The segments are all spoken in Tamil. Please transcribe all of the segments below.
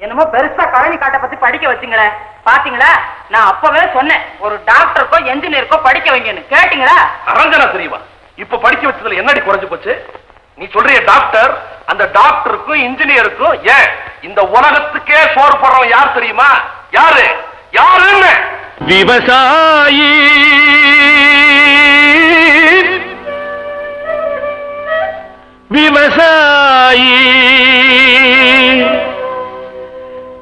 என்னமோ பெருசா கழனி காட்டை பத்தி படிக்க வச்சுங்களேன் பாத்தீங்களா? நான் அப்பவே சொன்னேன் ஒரு டாக்டருக்கோ என்ஜினியருக்கோ படிக்க வைங்கன்னு. கேட்டீங்களா? அரஞ்சனா தெரியவா இப்ப படிக்க வச்சதுல என்னடி குறைஞ்சு போச்சு? நீ சொல்றிய டாக்டர் அந்த டாக்டருக்கும் இன்ஜினியருக்கும் ஏன் இந்த உலகத்துக்கே சோறு போடுறவன் யார் தெரியுமா? யாரு? யாருன்னு? விவசாயி. விவசாயி.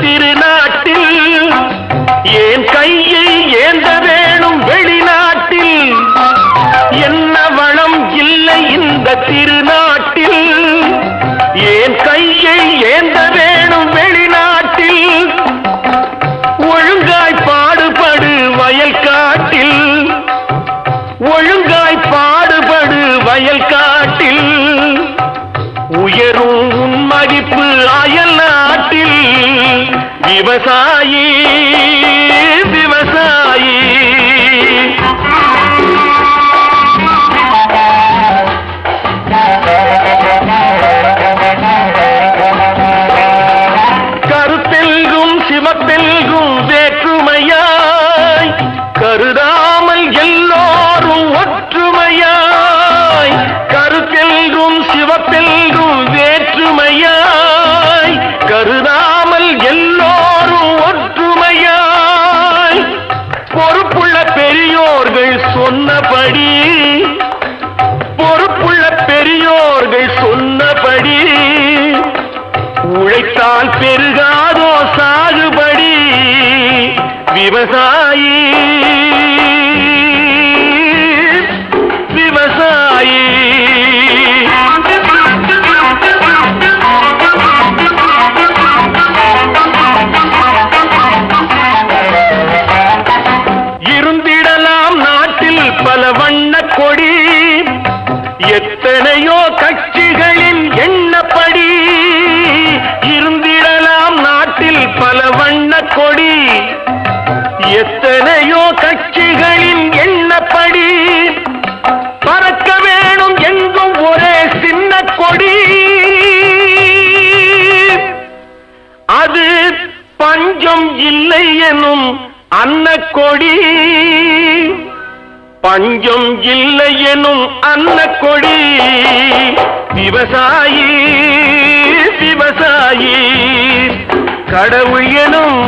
திருநாட்டில் ஏன் கையை ஏந்த வேணும் வெளிநாட்டில்? என்ன வளம் இல்லை இந்த திரு விவசாயி பெரியோர்கள் சொன்னபடி உழைத்தால் பெருகாதோ சாகுபடி விவசாயி பறப்படி பறக்க வேணும் எங்கும் ஒரே சின்ன கொடி. அது பஞ்சம் இல்லை எனும் அன்ன கொடி பஞ்சம் இல்லை எனும் அன்ன கொடி விவசாயி விவசாயி. கடவுள் எனும்